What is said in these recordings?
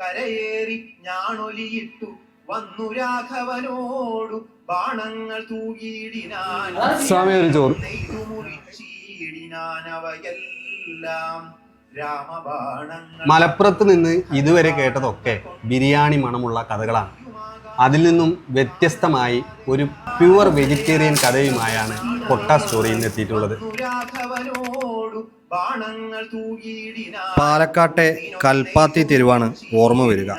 കരയേറി ഞാണൊലിയിട്ടു. വന്നു രാഘവനോടു ബാണങ്ങൾ തൂകിയിടിനാൻ. മലപ്പുറത്ത് നിന്ന് ഇതുവരെ കേട്ടതൊക്കെ ബിരിയാണി മണമുള്ള കഥകളാണ്. അതിൽ നിന്നും വ്യത്യസ്തമായി ഒരു പ്യുവർ വെജിറ്റേറിയൻ കഥയുമായാണ് കൊട്ട സ്റ്റോറിയിൽ നിന്ന് എത്തിയിട്ടുള്ളത്. പാലക്കാട്ടെ കൽപ്പാത്തി തെരുവാണ് ഓർമ്മ വരിക.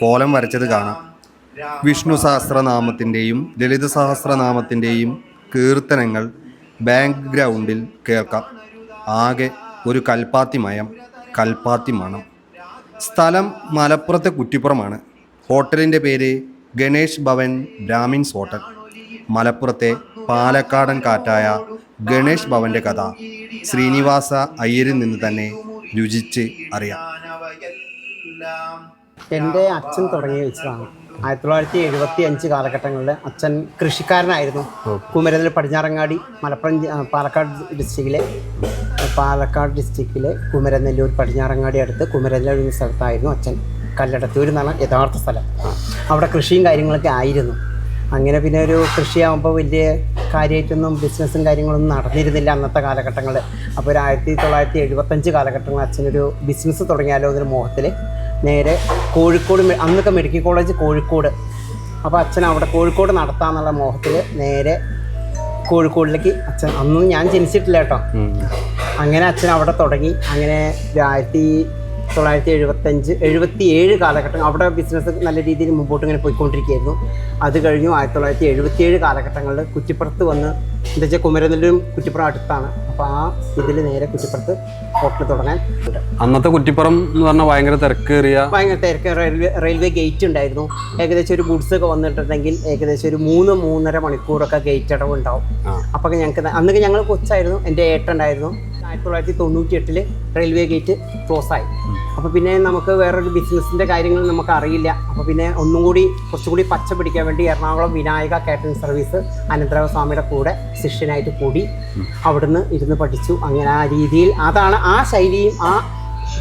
കോലം വരച്ചത് കാണാം. വിഷ്ണു സഹസ്രനാമത്തിന്റെയും ലളിത സഹസ്രനാമത്തിന്റെയും കീർത്തനങ്ങൾ ബാക്ക്ഗ്രൗണ്ടിൽ കേൾക്കാം. ആകെ ഒരു കൽപ്പാത്തി മയം കൽപ്പാത്തി മണം. സ്ഥലം മലപ്പുറത്തെ കുറ്റിപ്പുറമാണ്. ഹോട്ടലിന്റെ പേര് ഗണേഷ് ഭവൻ ബ്രാഹ്മിൻസ് ഹോട്ടൽ. മലപ്പുറത്തെ പാലക്കാടൻ കാറ്റായ ഗണേഷ് ഭവന്റെ കഥ ശ്രീനിവാസ അയ്യരിൽ നിന്ന് തന്നെ രുചിച്ച് അറിയാം. എന്റെ അച്ഛൻ തുടങ്ങി വെച്ചതാണ് ആയിരത്തി തൊള്ളായിരത്തി എഴുപത്തി അഞ്ച് കാലഘട്ടങ്ങളിൽ അച്ഛൻ കൃഷിക്കാരനായിരുന്നു. കുമരനിൽ പടിഞ്ഞാറങ്ങാടി മലപ്പുറം പാലക്കാട് ഡിസ്ട്രിക്റ്റിലെ പാലക്കാട് ഡിസ്ട്രിക്റ്റിലെ കുമരനെല്ലൂർ പടിഞ്ഞാറങ്ങാടി അടുത്ത് കുമരനെല്ലൂർ എന്ന സ്ഥലത്തായിരുന്നു അച്ഛൻ. കല്ലടത്തൂർ എന്നാണ് യഥാർത്ഥ സ്ഥലം. അവിടെ കൃഷിയും കാര്യങ്ങളൊക്കെ ആയിരുന്നു. അങ്ങനെ പിന്നെ ഒരു കൃഷിയാകുമ്പോൾ വലിയ കാര്യമായിട്ടൊന്നും ബിസിനസ്സും കാര്യങ്ങളൊന്നും നടന്നിരുന്നില്ല അന്നത്തെ കാലഘട്ടങ്ങളിൽ അപ്പോൾ ഒരു ആയിരത്തി തൊള്ളായിരത്തി എഴുപത്തഞ്ച് കാലഘട്ടങ്ങളിൽ അച്ഛനൊരു ബിസിനസ് തുടങ്ങിയാലോ എന്നൊരു മോഹത്തിൽ നേരെ കോഴിക്കോട് അന്നൊക്കെ മെഡിക്കൽ കോളേജ് കോഴിക്കോട്. അപ്പോൾ അച്ഛൻ അവിടെ കോഴിക്കോട് നടത്താമെന്നുള്ള മോഹത്തിൽ നേരെ കോഴിക്കോടിലേക്ക് അച്ഛൻ അന്നും ഞാൻ ജനിച്ചിട്ടില്ല കേട്ടോ. അങ്ങനെ അച്ഛൻ അവിടെ തുടങ്ങി. അങ്ങനെ ആയിരത്തി തൊള്ളായിരത്തി എഴുപത്തഞ്ച് എഴുപത്തി ഏഴ് കാലഘട്ടം അവിടെ ബിസിനസ് നല്ല രീതിയിൽ മുമ്പോട്ട് ഇങ്ങനെ പോയിക്കൊണ്ടിരിക്കുകയായിരുന്നു. അത് കഴിഞ്ഞു ആയിരത്തി തൊള്ളായിരത്തി എഴുപത്തി ഏഴ് കാലഘട്ടങ്ങളിൽ കുറ്റിപ്പുറത്ത് വന്ന് എന്താ വെച്ചാൽ കുമരനെല്ലും കുറ്റിപ്പുറം അടുത്താണ്. അപ്പോൾ ആ ഇതിൽ നേരെ കുറ്റിപ്പുറത്ത് ഹോട്ടൽ തുടങ്ങാൻ അന്നത്തെ കുറ്റിപ്പുറം എന്ന് പറഞ്ഞാൽ ഭയങ്കര തിരക്കേറിയ ഭയങ്കര തിരക്ക്. റെയിൽവേ റെയിൽവേ ഗേറ്റ് ഉണ്ടായിരുന്നു. ഏകദേശം ഒരു ഗുഡ്സ് ഒക്കെ വന്നിട്ടുണ്ടെങ്കിൽ ഏകദേശം ഒരു മൂന്ന് മൂന്നര മണിക്കൂറൊക്കെ ഗേറ്റ് അടവ് ഉണ്ടാവും. അപ്പോൾ ഞങ്ങൾക്ക് അന്നൊക്കെ ഞങ്ങൾ കൊച്ചായിരുന്നു. എന്റെ ഏട്ടൻ ഉണ്ടായിരുന്നു. ആയിരത്തി തൊള്ളായിരത്തി തൊണ്ണൂറ്റി എട്ടിൽ റെയിൽവേ ഗേറ്റ് ക്ലോസ് ആയി. അപ്പോൾ പിന്നെ നമുക്ക് വേറൊരു ബിസിനസ്സിന്റെ കാര്യങ്ങൾ നമുക്ക് അറിയില്ല. അപ്പോൾ പിന്നെ ഒന്നും കൂടി കുറച്ചുകൂടി പച്ച പിടിക്കാൻ വേണ്ടി എറണാകുളം വിനായക കാറ്ററിംഗ് സർവീസ് അനന്തരാമ സ്വാമിയുടെ കൂടെ ശിഷ്യനായിട്ട് കൂടി അവിടുന്ന് ഇരുന്ന് പഠിച്ചു. അങ്ങനെ ആ രീതിയിൽ അതാണ് ആ ശൈലിയും ആ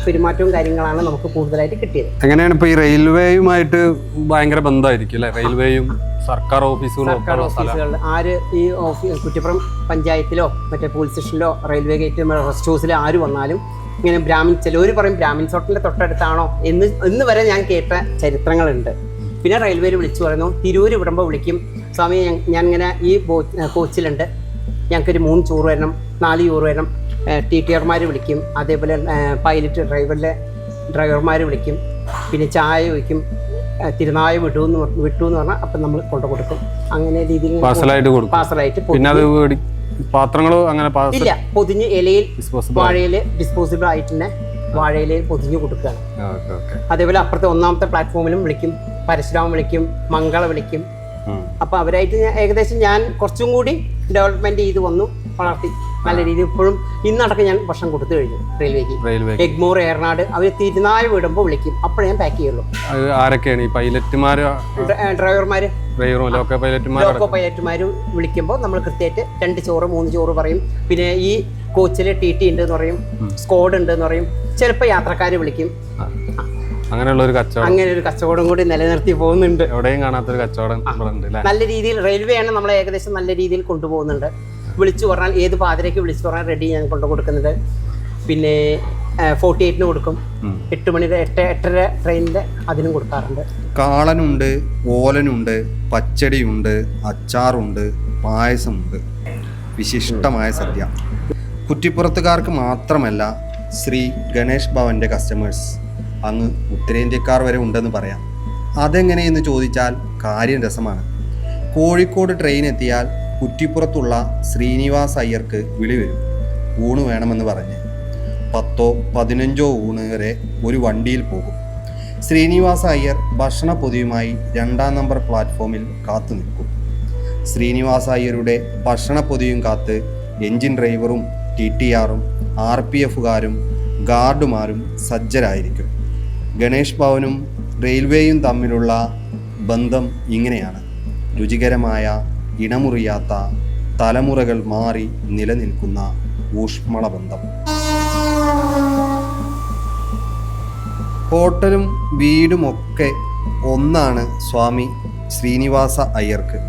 പെരുമാറ്റവും കാര്യങ്ങളാണ് നമുക്ക് കൂടുതലായിട്ട് കിട്ടിയത്. അങ്ങനെയാണ് ഇപ്പോൾ ഈ റെയിൽവേയുമായിട്ട് ഭയങ്കര ബന്ധമായിരിക്കും അല്ലേ? റെയിൽവേയും സർക്കാർ ഓഫീസുകളും സർക്കാർ ഓഫീസുകളിൽ ആര് ഈ ഓഫീസ് കുറ്റിപ്പുറം പഞ്ചായത്തിലോ മറ്റേ പോലീസ് സ്റ്റേഷനിലോ റെയിൽവേ ഗേറ്റ് റെസ്റ്റ് ഹൗസിലോ ആര് വന്നാലും ഇങ്ങനെ ബ്രാഹ്മിൻ ചിലവർ പറയും ബ്രാഹ്മിൻ ഹോട്ടലിന്റെ തൊട്ടടുത്താണോ എന്ന് ഇന്ന് വരെ ഞാൻ കേട്ട ചരിത്രങ്ങളുണ്ട്. പിന്നെ റെയിൽവേയിൽ വിളിച്ചു പറയുന്നു തിരൂര് വിടുമ്പോൾ വിളിക്കും. സ്വാമി ഞാൻ- ഇങ്ങനെ ഈ കോച്ചിലുണ്ട്. ഞങ്ങൾക്കൊരു മൂന്ന് ചോറ് വരണം നാല് ചോറ് വരണം. ടി ടി ആർമാർ വിളിക്കും. അതേപോലെ പൈലറ്റ് ഡ്രൈവറിലെ ഡ്രൈവർമാർ വിളിക്കും. പിന്നെ ചായ വയ്ക്കും തിരുനായ വിട്ടു എന്ന് വിട്ടു എന്ന് പറഞ്ഞാൽ അപ്പം നമ്മൾ കൊണ്ടു കൊടുക്കും. അങ്ങനെ രീതിയിൽ പാർസലായിട്ട് കൊടുക്കും. പാർസലായിട്ട് പിന്നെ അത് പാത്രങ്ങളോ അങ്ങനെ ഇല്ല പൊതിഞ്ഞ് ഇലയിൽ വാഴയിൽ ഡിസ്പോസിബിൾ ആയിട്ട് തന്നെ വാഴയിലയിൽ പൊതിഞ്ഞ് കൊടുക്കുകയാണ്. അതേപോലെ അപ്പുറത്തെ ഒന്നാമത്തെ പ്ലാറ്റ്ഫോമിലും വിളിക്കും പരശുരാമം വിളിക്കും മംഗള വിളിക്കും. അപ്പൊ അവരായിട്ട് ഏകദേശം ഞാൻ കുറച്ചും കൂടി ഡെവലപ്മെന്റ് ചെയ്ത് വന്നു വളർത്തി. നല്ല രീതിയിൽ ഇപ്പോഴും ഇന്നടക്കം ഞാൻ ഭക്ഷണം കൊടുത്തു കഴിഞ്ഞു റെയിൽവേക്ക്. റെയിൽവേ എഗ്മോർ ഏറനാട് അവർ തിരുനായ വിടുമ്പോൾ വിളിക്കും. അപ്പോഴേ ഞാൻ പാക്ക് ചെയ്യുള്ളൂ. ആരൊക്കെയാണ് ഈ പൈലറ്റുമാര് ഡ്രൈവർമാര് ഡ്രൈവറും ലോക്കോ പൈലറ്റുമാർ ലോക്കോ പൈലറ്റുമാർ വിളിക്കുമ്പോൾ നമ്മൾ കൃത്യമായിട്ട് രണ്ട് ചോറ് മൂന്ന് ചോറ് പറയും. പിന്നെ ഈ കോച്ചിൽ ടി ടി ഉണ്ട് എന്ന് പറയും. സ്കോഡ് ഉണ്ട് എന്ന് പറയും. ചിലപ്പോൾ യാത്രക്കാർ വിളിക്കും. അങ്ങനെയുള്ള ഒരു കച്ചവടം. അങ്ങനെ ഒരു കച്ചവടം കൂടി നിലനിർത്തി പോകുന്നുണ്ട്. എവിടെയും കാണാത്തൊരു കച്ചവടം നല്ല രീതിയിൽ റെയിൽവേ ആണ് നമ്മളെ ഏകദേശം നല്ല രീതിയിൽ കൊണ്ടുപോകുന്നുണ്ട്. വിളിച്ചു പറഞ്ഞാൽ ഏത് പാതിരേക്ക് വിളിച്ചു പറഞ്ഞാൽ റെഡി ഞാൻ കൊണ്ടു കൊടുക്കുന്നുണ്ട് പിന്നെ ഫോർട്ടി എയ്റ്റിന് കൊടുക്കും. എട്ട് മണിയുടെ എട്ട് എട്ടര ട്രെയിനിന്റെ അതിനും കൊടുക്കാറുണ്ട്. കാളനുണ്ട് ഓലനുണ്ട് പച്ചടിയുണ്ട് അച്ചാറുണ്ട് പായസമുണ്ട്. വിശിഷ്ടമായ സദ്യ. കുറ്റിപ്പുറത്തുകാർക്ക് മാത്രമല്ല ശ്രീ ഗണേഷ് ഭവന്റെ കസ്റ്റമേഴ്സ് അങ്ങ് ഉത്തരേന്ത്യക്കാർ വരെ ഉണ്ടെന്ന് പറയാം. അതെങ്ങനെയെന്ന് ചോദിച്ചാൽ കാര്യം രസമാണ്. കോഴിക്കോട് ട്രെയിൻ എത്തിയാൽ കുറ്റിപ്പുറത്തുള്ള ശ്രീനിവാസ് അയ്യർക്ക് വിളി വരും. ഊണ് വേണമെന്ന് പറഞ്ഞ് പത്തോ പതിനഞ്ചോ ഊണ് വരെ ഒരു വണ്ടിയിൽ പോകും. ശ്രീനിവാസ അയ്യർ ഭക്ഷണ പൊതിയുമായി രണ്ടാം നമ്പർ പ്ലാറ്റ്ഫോമിൽ കാത്തു നിൽക്കും. ശ്രീനിവാസ അയ്യരുടെ ഭക്ഷണ പൊതിയും കാത്ത് എഞ്ചിൻ ഡ്രൈവറും ടി ടി ആറും ആർ പി എഫുകാരും ഗാർഡുമാരും സജ്ജരായിരിക്കും. ഗണേഷ് ഭവനും റെയിൽവേയും തമ്മിലുള്ള ബന്ധം ഇങ്ങനെയാണ്. രുചികരമായ ഇണമുറിയാത്ത തലമുറകൾ മാറി നിലനിൽക്കുന്ന ഊഷ്മളബന്ധം. ഹോട്ടലും വീടുമൊക്കെ ഒന്നാണ് സ്വാമി ശ്രീനിവാസ അയ്യർക്ക്.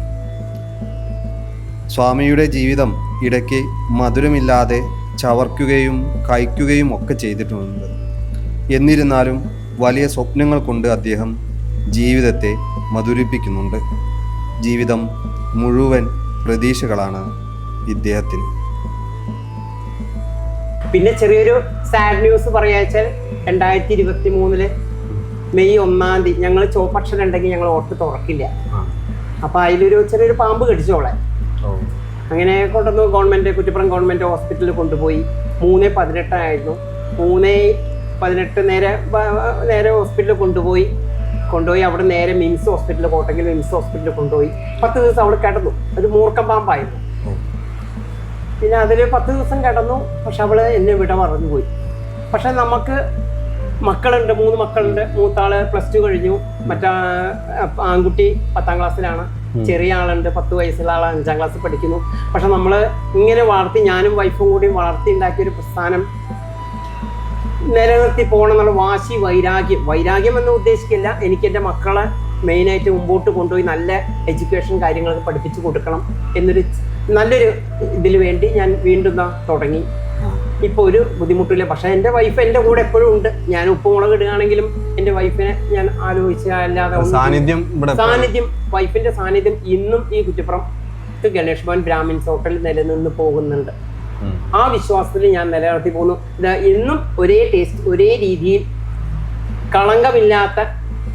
സ്വാമിയുടെ ജീവിതം ഇടയ്ക്ക് മധുരമില്ലാതെ ചവർക്കുകയും കഴിക്കുകയും ഒക്കെ ചെയ്തിട്ടുണ്ട്. എന്നിരുന്നാലും വലിയ സ്വപ്നങ്ങൾ കൊണ്ട് അദ്ദേഹം ജീവിതത്തെ മധുരിപ്പിക്കുന്നുണ്ട്. ജീവിതം മുഴുവൻ പ്രതീക്ഷകളാണ് ഇദ്ദേഹത്തിന്. പിന്നെ ചെറിയൊരു സാഡ് ന്യൂസ് പറയാച്ചാൽ രണ്ടായിരത്തി ഇരുപത്തി മൂന്നിൽ മെയ് ഒന്നാം തീയതി ഞങ്ങൾ ചോപ്പക്ഷരം ഉണ്ടെങ്കിൽ ഞങ്ങൾ ഓട്ട് തുറക്കില്ല. അപ്പൊ അപ്പോൾ അതിലൊരു ചെറിയൊരു പാമ്പ് കടിച്ചോളെ അങ്ങനെ കൊണ്ടുവന്നു ഗവൺമെന്റ് കുറ്റിപ്പുറം ഗവൺമെന്റ് ഹോസ്പിറ്റലിൽ കൊണ്ടുപോയി. മൂന്ന് പതിനെട്ടായിരുന്നു. മൂന്ന് പതിനെട്ട് നേരെ നേരെ ഹോസ്പിറ്റലിൽ കൊണ്ടുപോയി. കൊണ്ടുപോയി. അവിടെ നേരെ മിംസ് ഹോസ്പിറ്റലിൽ കോട്ടയ്ക്കൽ മിംസ് ഹോസ്പിറ്റലിൽ കൊണ്ടുപോയി. പത്ത് ദിവസം അവിടെ കിടന്നു. ഒരു മൂർക്കം പാമ്പായിരുന്നു. പിന്നെ അതിൽ പത്ത് ദിവസം കിടന്നു. പക്ഷെ അവൾ എന്നെ വിട മറന്നു പോയി. പക്ഷെ നമുക്ക് മക്കളുണ്ട് മൂന്ന് മക്കളുണ്ട്. മൂത്താൾ പ്ലസ് ടു കഴിഞ്ഞു. മറ്റാ ആൺകുട്ടി പത്താം ക്ലാസ്സിലാണ്. ചെറിയ ആളുണ്ട് പത്ത് വയസ്സുള്ള ആൾ അഞ്ചാം ക്ലാസ്സിൽ പഠിക്കുന്നു. പക്ഷെ നമ്മൾ ഇങ്ങനെ വളർത്തി ഞാനും വൈഫും കൂടി വളർത്തി ഉണ്ടാക്കിയ ഒരു പ്രസ്ഥാനം നിലനിർത്തി പോകണം എന്നുള്ള വാശി വൈരാഗ്യം. വൈരാഗ്യം എന്ന് ഉദ്ദേശിക്കില്ല. എനിക്ക് എന്റെ മക്കളെ മെയിനായിട്ട് മുമ്പോട്ട് കൊണ്ടുപോയി നല്ല എഡ്യൂക്കേഷൻ കാര്യങ്ങളൊക്കെ പഠിപ്പിച്ചു കൊടുക്കണം എന്നൊരു നല്ലൊരു ഇതിന് വേണ്ടി ഞാൻ വീണ്ടും തുടങ്ങി. ഇപ്പോൾ ഒരു ബുദ്ധിമുട്ടില്ല. പക്ഷേ എന്റെ വൈഫ് എന്റെ കൂടെ എപ്പോഴും ഉണ്ട്. ഞാൻ ഉപ്പുമുളക് ഇടുകയാണെങ്കിലും എന്റെ വൈഫിനെ ഞാൻ ആലോചിച്ച അല്ലാതെ സാന്നിധ്യം സാന്നിധ്യം വൈഫിന്റെ സാന്നിധ്യം ഇന്നും ഈ കുറ്റപ്പുറം ഗണേഷ് ഭവൻ ബ്രാഹ്മിൻസ് ഹോട്ടൽ നിലനിന്ന് പോകുന്നുണ്ട്. ആ വിശ്വാസത്തിൽ ഞാൻ നിലനിർത്തി പോകുന്നു എന്നും ഒരേ ടേസ്റ്റ് ഒരേ രീതിയിൽ കളങ്കമില്ലാത്ത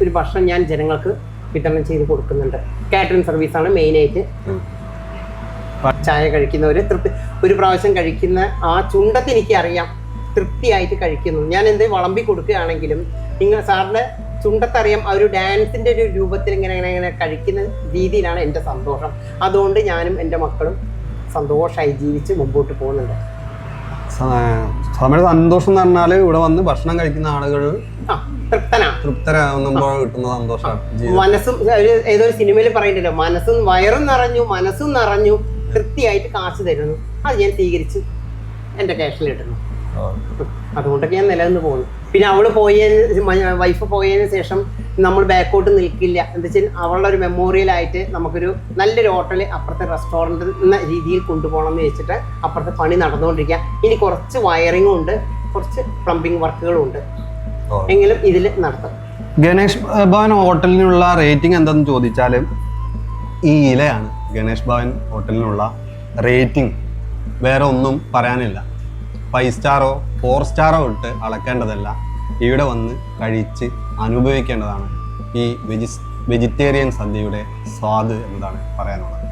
ഒരു ഭക്ഷണം ഞാൻ ജനങ്ങൾക്ക് വിതരണം ചെയ്ത് കൊടുക്കുന്നുണ്ട്. കാറ്ററിംഗ് സർവീസ് ആണ് മെയിനായിട്ട് ചായ കഴിക്കുന്നവർ തൃപ്തി ഒരു പ്രാവശ്യം കഴിക്കുന്ന ആ ചുണ്ടത്ത് എനിക്ക് അറിയാം തൃപ്തിയായിട്ട് കഴിക്കുന്നു. ഞാൻ എന്ത് വളമ്പി കൊടുക്കുകയാണെങ്കിലും നിങ്ങൾ സാറിന് ചുണ്ടത്തറിയാം ആ ഒരു ഡാൻസിന്റെ ഒരു രൂപത്തിൽ ഇങ്ങനെ ഇങ്ങനെ ഇങ്ങനെ കഴിക്കുന്ന രീതിയിലാണ് എന്റെ സന്തോഷം. അതുകൊണ്ട് ഞാനും എന്റെ മക്കളും സന്തോഷമായി ജീവിച്ച് മുമ്പോട്ട് പോകുന്നുണ്ട്. സ്വാമിയുടെ സന്തോഷം എന്ന് പറഞ്ഞാൽ ഇവിടെ വന്ന് ഭക്ഷണം കഴിക്കുന്ന ആളുകൾ തൃപ്തരാകുമ്പോൾ കിട്ടുന്ന സന്തോഷമാണ് മനസ്സും ഏതൊരു സിനിമയിൽ പറയുന്നുണ്ടല്ലോ മനസ്സും വയറും നിറഞ്ഞു മനസ്സും നിറഞ്ഞു തൃപ്തിയായിട്ട് കാശ് തരുന്നു. അത് ഞാൻ സ്വീകരിച്ച് എന്റെ ക്യാഷിലിടുന്നു ഓ. അതുകൊണ്ടൊക്കെ ഞാൻ നിലനിന്ന് പോകുന്നു പിന്നെ അവൾ പോയതിന് വൈഫ് പോയതിന് ശേഷം നമ്മൾ ബാക്കോട്ട് നിൽക്കില്ല. എന്താ വെച്ചാൽ അവളുടെ ഒരു മെമ്മോറിയൽ ആയിട്ട് നമുക്കൊരു നല്ലൊരു ഹോട്ടൽ അപ്പുറത്തെ റെസ്റ്റോറന്റ് എന്ന രീതിയിൽ കൊണ്ടുപോകണം എന്ന് വെച്ചിട്ട് അപ്പുറത്തെ പണി നടന്നുകൊണ്ടിരിക്കുക ഇനി കുറച്ച് വയറിങ്ങും ഉണ്ട് കുറച്ച് പ്ലംബിംഗ് വർക്കുകളും ഉണ്ട്. എങ്കിലും ഇതിൽ നടത്തും ഗണേഷ് ഭവൻ ഹോട്ടലിനുള്ള റേറ്റിംഗ് എന്തെന്ന് ചോദിച്ചാൽ ഈ ഇലയാണ് ഗണേഷ് ഭവൻ ഹോട്ടലിനുള്ള റേറ്റിംഗ് വേറെ ഒന്നും പറയാനില്ല. ഫൈവ് സ്റ്റാറോ ഫോർ സ്റ്റാറോ ഇട്ട് അളക്കേണ്ടതല്ല. ഇവിടെ വന്ന് കഴിച്ച് അനുഭവിക്കേണ്ടതാണ് ഈ വെജി വെജിറ്റേറിയൻ സദ്യയുടെ സ്വാദ് എന്നതാണ് പറയാനുള്ളത്?